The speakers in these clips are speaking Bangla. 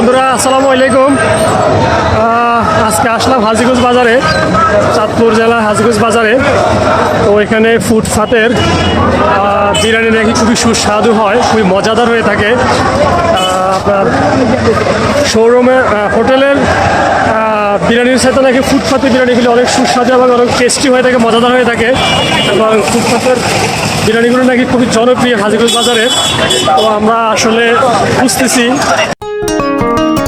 বন্ধুরা, আসসালামু আলাইকুম। আজকে আসলাম হাজিগঞ্জ বাজারে, চাঁদপুর জেলা হাজিগঞ্জ বাজারে। তো এখানে ফুটফাতের বিরিয়ানি নাকি খুবই সুস্বাদু হয়, খুবই মজাদার হয়ে থাকে। আপনার শোরুমে হোটেলের বিরিয়ানির সাথে নাকি ফুটপাতে বিরিয়ানিগুলি অনেক সুস্বাদু এবং অনেক টেস্টি হয়ে থাকে, মজাদার হয়ে থাকে। এবং ফুটপাতের বিরিয়ানিগুলো নাকি খুবই জনপ্রিয় হাজিগঞ্জ বাজারে। তো আমরা আসলে বুঝতেছি বন্ধুরা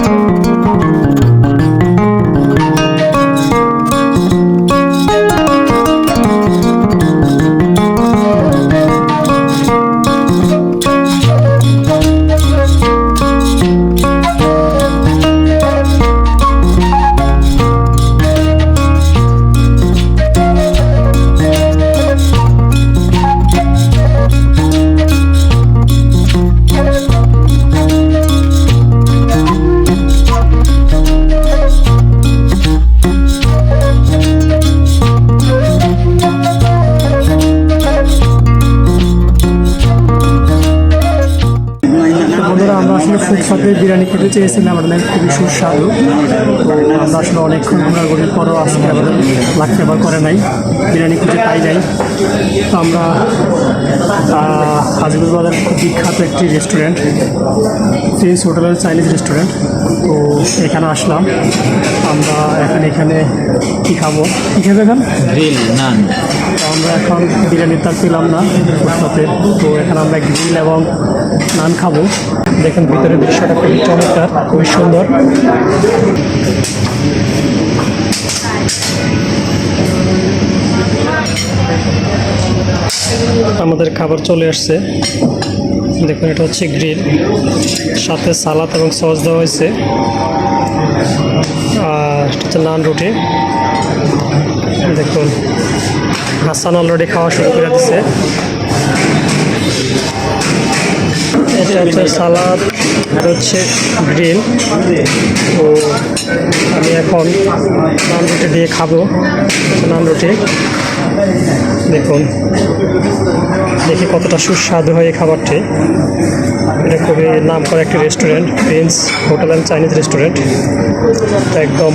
আসলে বিরিয়ানি খেতে চেয়েছিলাম, আমাদের খুবই সুস্বাদু। আমরা আসলে অনেকক্ষণ ঘোরাঘুরির পরও আজকে আমাদের লাগতে আবার করে নাই, বিরিয়ানি খুঁজে পাই নাই। তো আমরা হাজিপুর বাজার খুব বিখ্যাত একটি রেস্টুরেন্ট প্রিন্স হোটেলের চাইনিজ রেস্টুরেন্ট তো এখানে আসলাম, আমরা এখন এখানে কী খাব? কী খেতে এখান? গ্রিল নান আমরা এখন বিরিয়ানি তার পেলাম না ফুটপাতে তো এখানে আমরা গ্রিল এবং নান খাব। দেখেন ভিতরে দৃশ্যটা খুবই চমৎকার, খুবই সুন্দর। আমাদের খাবার চলে আসছে। দেখুন, এটা হচ্ছে গ্রিল। সাথে সালাদ এবং সস দেওয়া হয়েছে। আর এটা হচ্ছে নান রুটি। দেখুন হাসান অলরেডি খাওয়া শুরু করে দিছে। এটা হচ্ছে সালাদ আর হচ্ছে গ্রিল। তো আমি এখন নান রুটি দিয়ে খাব। নান রুটি। দেখুন। দেখি কতটা সুস্বাদু হয় এই খাবারটি। এটা খুবই নাম করা একটি restaurant, Prince hotel and Chinese restaurant. তো একদম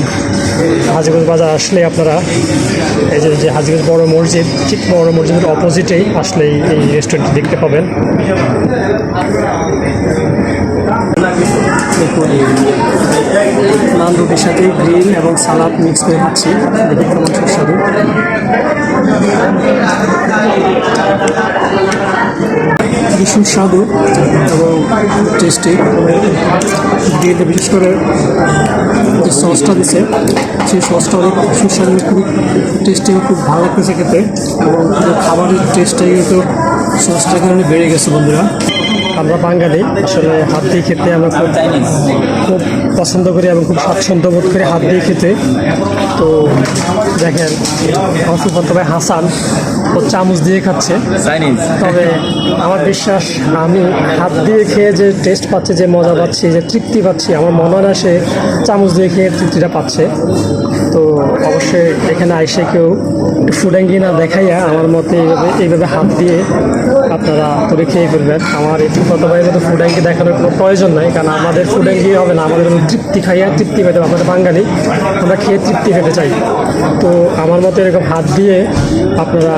হাজিগঞ্জ বাজার আসলে আপনারা এই যে যে হাজিগঞ্জ বড় মসজিদ, ঠিক বড় মসজিদের অপোজিটেই আসলেই এই রেস্টুরেন্টটি দেখতে পাবেন। নান সাথে গ্রিল এবং সালাদ মিক্স করে খাচ্ছি। দেখি কেমন সুস্বাদু। সুস্বাদু এবং টেস্টি দিয়ে বিশেষ করে যে সসটা দিছে, সেই সসটা অনেক সুস্বাদু, খুব টেস্টি খুব ভালো লাগতেছে খেতে এবং খাবারের টেস্টটাই কিন্তু সসটা কারণে বেড়ে গেছে বন্ধুরা। আমরা বাঙালি, আসলে হাত দিয়ে খেতে আমরা খুব খুব পছন্দ করি এবং খুব স্বাচ্ছন্দ্য বোধ করি হাত দিয়ে খেতে। তো দেখেন, আমার সুপন্ত ভাই হাসান, ও চামচ দিয়ে খাচ্ছে। তবে আমার বিশ্বাস, আমি হাত দিয়ে খেয়ে যে টেস্ট পাচ্ছে, যে মজা পাচ্ছি, যে তৃপ্তি পাচ্ছি, আমার মনে হয় না সে চামচ দিয়ে খেয়ে তৃপ্তিটা পাচ্ছে। তো অবশ্যই এখানে আইসে কেউ ফুডাঙ্গি না দেখাইয়া আমার মতে এইভাবে এইভাবে হাত দিয়ে আপনারা তবে খেয়ে ফেলবেন। আমার এই কত ভাই মতো ফুডাঙ্গি দেখানোর কোনো প্রয়োজন নাই, কারণ আমাদের ফুডাঙ্গি হবে না, আমাদের তৃপ্তি খাইয়া তৃপ্তি পেতে হবে। আমাদের বাঙালি, আমরা খেয়ে তৃপ্তি পেতে চাই। তো আমার মতে এরকম হাত দিয়ে আপনারা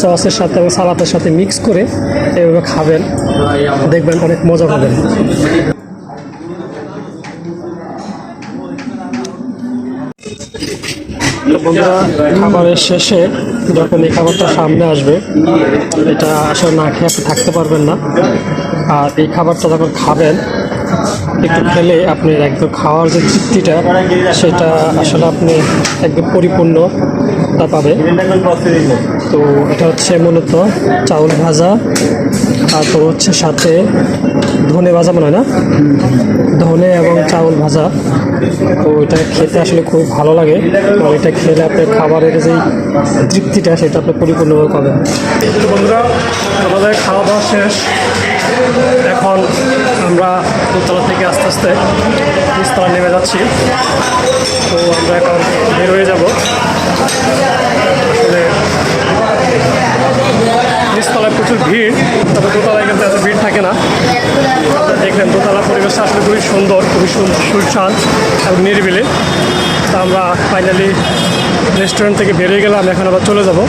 সসের সাথে এবং সালাতের সাথে মিক্স করে এভাবে খাবেন। দেখবেন অনেক মজা পাবেন। বন্ধুরা, খাবারের শেষে যখন এই খাবারটা সামনে আসবে, এটা আসলে না খেয়ে থাকতে পারবেন না। আর এই খাবারটা যখন খাবেন একটু খেলে আপনি একদম খাওয়ার যে তৃপ্তিটা, সেটা আসলে আপনি একদম পরিপূর্ণ তা পাবে তো এটা হচ্ছে মূলত চাউল ভাজা তারপর হচ্ছে সাথে ধনে ভাজা মনে হয় না? ধনে এবং চাউল ভাজা। তো এটা খেতে আসলে খুব ভালো লাগে। এবং এটা খেলে আপনার খাবারের যেই তৃপ্তিটা, সেটা আপনি পরিপূর্ণভাবে পাবেন। বন্ধুরা, আমাদের খাওয়া দাওয়া শেষ। এখন আমরা দোতলা থেকে আস্তে আস্তে নিচতলা নেমে যাচ্ছি। তো আমরা এখন বের হয়ে যাব। আসলে নিচতলায় প্রচুর ভিড়, তবে দোতলায় কিন্তু এত ভিড় থাকে না। দেখলেন, দোতলা পরিবেশটা আসলে খুবই সুন্দর, খুবই সুন- সুশান এবং নিরিবিলি। তা আমরা ফাইনালি রেস্টুরেন্ট থেকে বেরিয়ে গেলাম, এখন আবার চলে যাব।